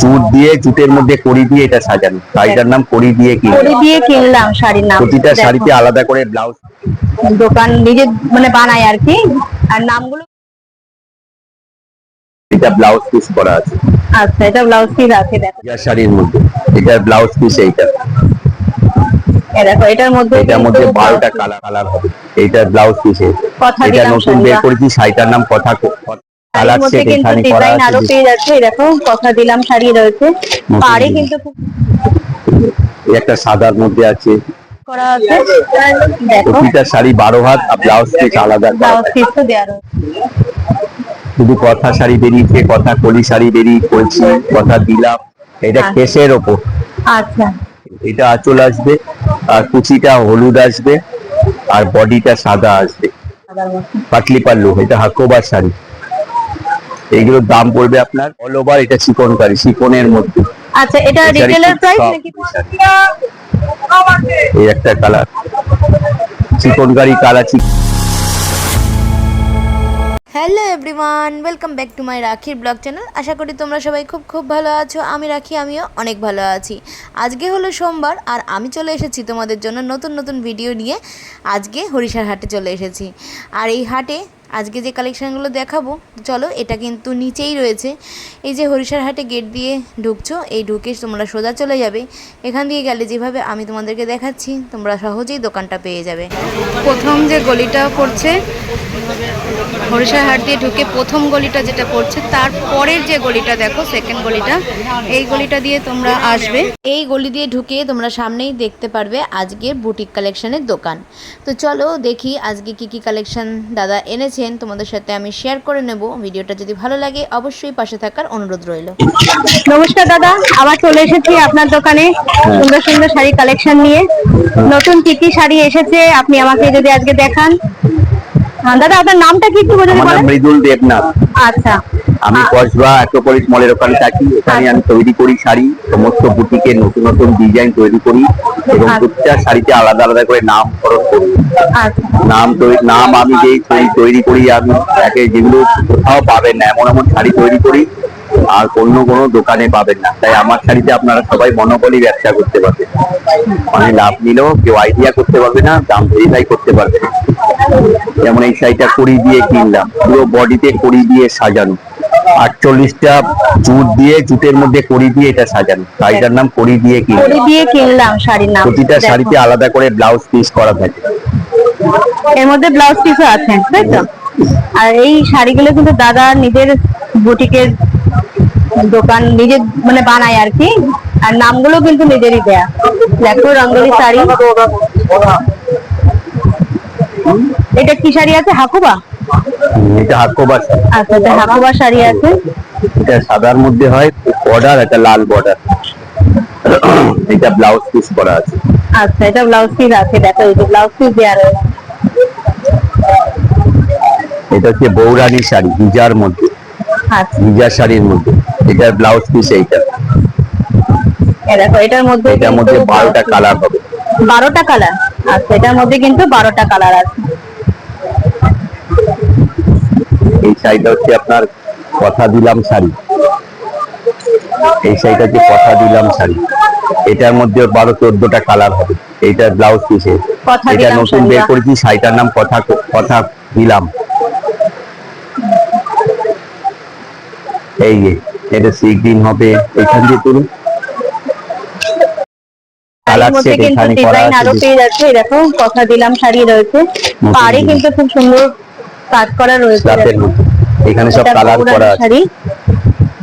Jute দিয়ে জুটের মধ্যে কড়ি দিয়ে এটা সাজানো। শাড়িটার নাম কড়ি দিয়ে কিনলাম। শাড়ির নাম। প্রতিটা শাড়িতে আলাদা করে ব্লাউজ। দোকান নিজে মানে বানায় আর কি। আর নামগুলো এটা ব্লাউজ পিস করা আছে। আচ্ছা এটা ব্লাউজ পিস আছে দেখো। এটা শাড়ির মধ্যে। এটার ব্লাউজ পিস এইটা। দেখো এটার মধ্যে এটার মধ্যে কিন্তু বারোটা কালার কালার হবে। এইটার ব্লাউজ পিস এটা নতুন বের করেছি শাড়িটার নাম কথা শাড়ির মধ্যে কিন্তু ডিজাইন আরও পেয়ে যাচ্ছে। দেখো কথা দিলাম শাড়ি রয়েছে। পাড়ে কিন্তু খুব একটা সাদার মধ্যে আছে। করা আছে। প্রতিটা শাড়ি বারো হাত আর ব্লাউজ পিস আলাদা। ব্লাউজ পিস তো দেওয়া শুধু কথা শাড়ি বেরিয়েছে কথা কলি শাড়ি বেরিয়ে করেছি কথা দিলাম। এটা আচ্ছা। কেসের ওপর। আচ্ছা। এটা আঁচল আসবে আর কুচিটা হলুদ আসবে আর বডিটা সাদা আসবে। পাটলি পাল্লু এটা হাকোবার শাড়ি। এইগুলোর দাম পড়বে আপনার অল ওভার এটা চিকনকারি চিকনের মধ্যে। আচ্ছা এটা রিটেলার প্রাইস নাকি এই একটা colour chikankari colour chikan hello everyone welcome back to my রাখির ব্লগ চ্যানেল আশা করি তোমরা সবাই খুব খুব ভালো আছো আমি রাখি আমিও অনেক ভালো আছি। আজকে হলো সোমবার আর আমি চলে এসেছি তোমাদের জন্য নতুন নতুন ভিডিও নিয়ে। আজকে হরিষার হাটে চলে এসেছি। আর এই হাটে আজকে যে কালেকশানগুলো দেখাবো, চলো এটা কিন্তু নিচেই রয়েছে। এই যে হরিষার হাটে গেট দিয়ে ঢুকছো, এই ঢুকে তোমরা সোজা চলে যাবে। এখান দিয়ে গেলে যেভাবে আমি তোমাদেরকে দেখাচ্ছি, তোমরা সহজেই দোকানটা পেয়ে যাবে। প্রথম যে গলিটা পড়ছে হাট দিয়ে ঢুকে প্রথম গলিটা যেটা পড়ছে, তার পরের যে গলিটা দেখো সেকেন্ড গলিটা, এই গলিটা দিয়ে তোমরা আসবে। এই গলি দিয়ে ঢুকে তোমরা সামনেই দেখতে পারবে আজকের বুটিক কালেকশনের দোকান। তো চলো দেখি আজকে কি কি কালেকশন দাদা এনেছেন, তোমাদের সাথে আমি শেয়ার করে নেব। ভিডিওটা যদি ভালো লাগে, অবশ্যই পাশে থাকার অনুরোধ রইল। নমস্কার দাদা, আবার চলে এসেছি আপনার দোকানে সুন্দর সুন্দর শাড়ি কালেকশন নিয়ে। নতুন কি কি শাড়ি এসেছে, আপনি আমাকে যদি আজকে দেখান। দাদা আপনার নামটা কি একটু বলেন মৃদুল দেবনাথ। আচ্ছা। আমি কসবা অ্যাক্রোপলিস মলের ওখানে থাকি। এখানে আমি তৈরি করি শাড়ি সমস্ত বুটিকে নতুন নতুন ডিজাইন তৈরি করি এবং আচ্ছা। শাড়িতে আলাদা আলাদা করে নাম করণ করি। আচ্ছা। নাম তৈরি নাম আমি যেই শাড়ি তৈরি করি আমি তাকে যেগুলো কোথাও পাবেন না এমন এমন শাড়ি তৈরি করি আর অন্য কোনো দোকানে পাবেন না। তাই আমার শাড়িতে আপনারা সবাই মনোবলি ব্যবসা করতে পারবেন। মানে লাভ নিলেও কেউ আইডিয়া করতে পারবে না দাম ভেরিফাই করতে পারবে না। যেমন এই শাড়িটা কড়ি দিয়ে কিনলাম পুরো বডিতে কড়ি দিয়ে সাজানো। আটচল্লিশটা জুট দিয়ে জুটের মধ্যে কড়ি দিয়ে এটা সাজানো। শাড়িটার নাম কড়ি দিয়ে করে কিনলাম দিয়ে কিনলাম শাড়ির নাম। প্রতিটা শাড়িতে আলাদা করে ব্লাউজ পিস করা থাকে। এর মধ্যে ব্লাউজ পিসও আছে তাই তো? আর এই শাড়িগুলো কিন্তু দাদা নিজের বুটিকের দোকান নিজে মানে বানায় আর কি। আর নামগুলো কিন্তু নিজেরই দেয়া। দেখো রঙ্গলি শাড়ি। এটা কি শাড়ি আছে? হাকুবা? এটা হাকোবার শাড়ি। আচ্ছা এটা হাকুবা শাড়ি আছে। এটা সাদার মধ্যে হয় বর্ডার একটা লাল বর্ডার এটা ব্লাউজ পিস করা আছে। আচ্ছা এটা ব্লাউজ পিস আছে। দেখো এই যে ব্লাউজ পিস দেওয়া রয়েছে। এটা হচ্ছে বৌরানী শাড়ি হিজার মধ্যে। আচ্ছা। হিজার শাড়ির মধ্যে। এটার ব্লাউজ পিস এইটা। দেখো এটার মধ্যে এটার মধ্যে বারোটা কালার হবে। বারোটা কালার আচ্ছা এটার মধ্যে কিন্তু বারোটা কালার আছে। এই শাড়িটা হচ্ছে আপনার কথা দিলাম শাড়ি। এই শাড়িটা হচ্ছে কথা দিলাম শাড়ি। এটার মধ্যে বারো চোদ্দটা কালার হবে। এইটার ব্লাউজ পিসে এটা নতুন বের করেছি শাড়িটার নাম কথা কথা দিলাম। এই যে এটা সি গ্রিন হবে এখান দিয়ে তুলুন। শাড়ির মধ্যে কিন্তু ডিজাইন আরও পেয়ে যাচ্ছে। দেখো কথা দিলাম শাড়ি রয়েছে। পাড়ে কিন্তু খুব সুন্দর কাজ করা রয়েছে। রাতের দেখো। মধ্যে। এখানে সব কালার করা আছে। শাড়ি।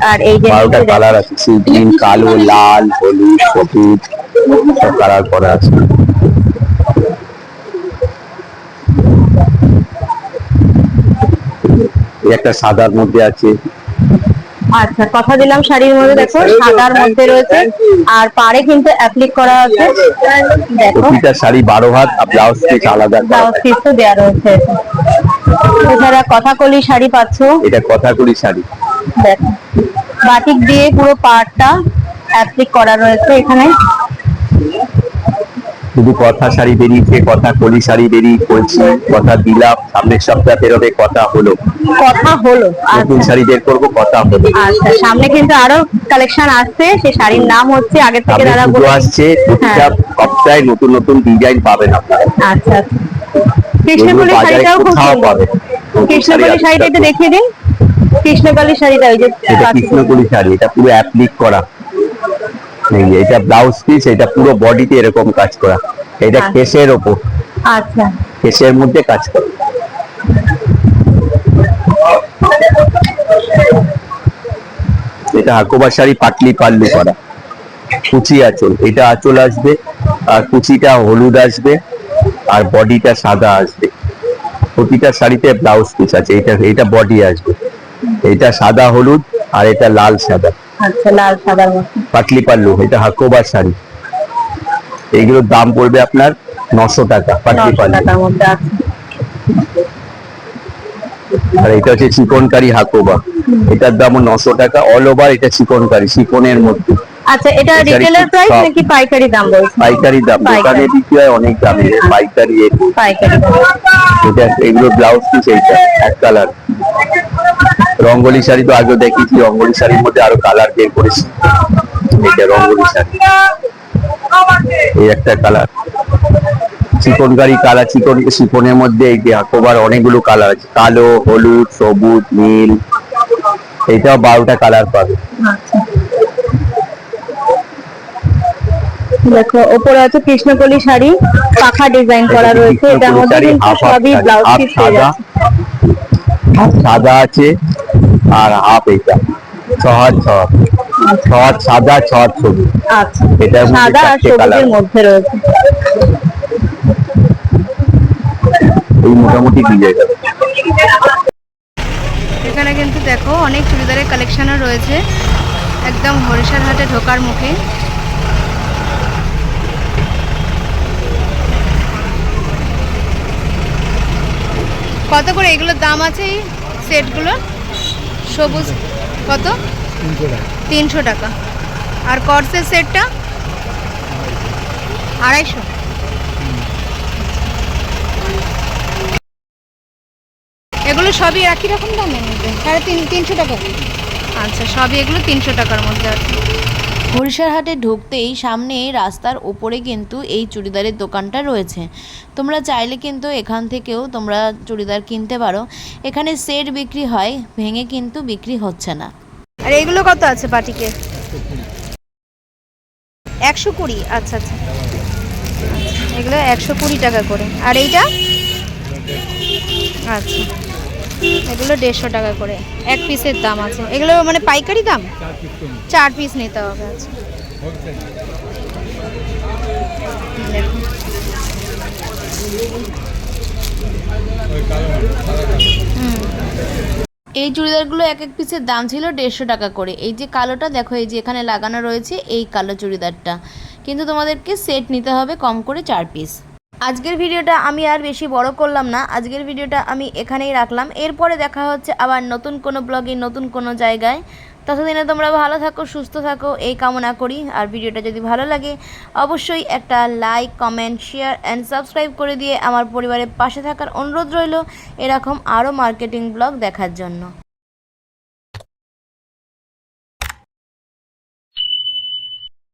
আর এই যে বারোটা কালার আছে সি গ্রিন কালো লাল হলুদ সবুজ সব কালার করা আছে। একটা সাদার মধ্যে আছে। আচ্ছা কথা দিলাম শাড়ির মধ্যে দেখো সাদার মধ্যে রয়েছে। আর পাড়ে কিন্তু অ্যাপ্লিক করা আছে। দেখো। প্রতিটা শাড়ি বারো হাত আর ব্লাউজ পিস আলাদা ব্লাউজ পিস তো দেওয়া রয়েছে। এছাড়া কথা কলি শাড়ি পাচ্ছো। এটা কথাকুড়ি শাড়ি। দেখো। বাটিক দিয়ে পুরো পাড়টা অ্যাপ্লিক করা রয়েছে এখানে। শুধু কথা শাড়ি বেরিয়েছে কথা কলি শাড়ি বেরিয়ে করছি কথা দিলাম সামনের সপ্তাহ বেরোবে কথা হলো। কথা হলো নতুন আচ্ছা শাড়ি বের করব কথা হলো। আচ্ছা সামনে কিন্তু আরও কালেকশন আসছে সেই শাড়ির নাম হচ্ছে আগের থেকে দাদা বলে আসছে প্রতিটা হ্যাঁ। সপ্তাহে নতুন নতুন ডিজাইন পাবেন আপনারা। আচ্ছা যেগুলো কৃষ্ণকলি শাড়িটাও খুব সুন্দর। কৃষ্ণকলি শাড়িটা একটু দেখিয়ে দিন। কৃষ্ণকলি শাড়িটা ওই যে কৃষ্ণকলি শাড়ি এটা পুরো অ্যাপ্লিক করা। এই এটা ব্লাউজ পিস এটা পুরো বডিতে এরকম কাজ করা। এটা আচ্ছা। কেসের ওপর। আচ্ছা। কেসের মধ্যে কাজ করা। এটা হাকোবা শাড়ি পাটলি পাল্লু করা। কুচি আঁচল। এটা আঁচল আসবে আর কুচিটা হলুদ আসবে আর বডিটা সাদা আসবে। প্রতিটা শাড়িতে ব্লাউজ পিস আছে। এটা এটা বডি আসবে। এটা সাদা হলুদ আর এটা লাল সাদা। আচ্ছা লাল সাদার মধ্যে পাটলি পাল্লু এটা হাকোবার শাড়ি। এইগুলোর দাম পড়বে আপনার নশো টাকা নশো পাল্লু। আর এটা হচ্ছে চিকনকারি হাকোবা। এটার দামও নশো টাকা অল ওভার এটা চিকনকারি চিকনের মধ্যে। আচ্ছা এটা রিটেলার প্রাইস নাকি পাইকারি দাম বলছেন? পাইকারি দাম পাইকারি। দোকানে বিক্রি হয় অনেক দামে পাইকারি পাইকারি। এটা এগুলো ব্লাউজ পিস এইটা এক কালার রঙ্গলি শাড়ি তো আগে দেখেছি রঙ্গলি শাড়ির মধ্যে আরও কালার বের করেছি। এটা রঙ্গলি শাড়ি এই একটা কালার চিকনকারি কালার চিকন চিকনের মধ্যে অনেকগুলো কালার আছে। কালো হলুদ সবুজ নীল। এইটাও বারোটা কালার পাবে। দেখো ওপরে আছে কৃষ্ণকলি শাড়ি পাখা ডিজাইন করা রয়েছে। এটার মধ্যে কিন্তু সবই ব্লাউজ পিস সাদা, সাদা আছে আর হাফ এটা। ছ হাত ছ হাত। ছ হাত সাদা ছ হাত সবুজ আচ্ছা এটার সাদা আর সবুজের মধ্যে রয়েছে। এই মোটামুটি দিয়ে যাবে এখানে কিন্তু দেখো অনেক চুড়িদারের কালেকশনও রয়েছে। একদম হরিশার হাটে ঢোকার মুখে। কত করে এগুলোর দাম আছে এই সেটগুলো সবুজ কত? তিনশো টাকা। আর কর্সের সেটটা আড়াইশো। এগুলো সবই একই রকম দামের মধ্যে? সাড়ে তিন তিনশো টাকা। আচ্ছা সবই এগুলো তিনশো টাকার মধ্যে আছে। হরিষার হাটে ঢুকতেই সামনে রাস্তার ওপরে কিন্তু এই চুড়িদারের দোকানটা রয়েছে। তোমরা চাইলে কিন্তু এখান থেকেও তোমরা চুড়িদার কিনতে পারো। এখানে সেট বিক্রি হয় ভেঙে কিন্তু বিক্রি হচ্ছে না। আর এগুলো কত আছে পাটিকে একশো কুড়ি আচ্ছা আচ্ছা। এগুলো একশো কুড়ি টাকা করে। আর এইটা? আচ্ছা। এগুলো দেড়শো টাকা করে। এক পিসের দাম আছে। এগুলো মানে পাইকারি দাম? চার পিস নিতে হবে আচ্ছা। হুম। এই চুড়িদারগুলো এক এক পিসের দাম ছিল দেড়শো টাকা করে। এই যে কালোটা, দেখো এই যে এখানে লাগানো রয়েছে এই কালো চুড়িদারটা। কিন্তু তোমাদেরকে সেট নিতে হবে কম করে চার পিস আজকের ভিডিওটা আমি আর বেশি বড় করলাম না। আজকের ভিডিওটা আমি এখানেই রাখলাম। এরপরে দেখা হচ্ছে আবার নতুন কোনো ব্লগে নতুন কোনো জায়গায়। ততদিনে তোমরা ভালো থাকো, সুস্থ থাকো, এই কামনা করি। আর ভিডিওটা যদি ভালো লাগে, অবশ্যই একটা like comment share and subscribe করে দিয়ে আমার পরিবারের পাশে থাকার অনুরোধ রইল এরকম আরও মার্কেটিং ব্লগ দেখার জন্য।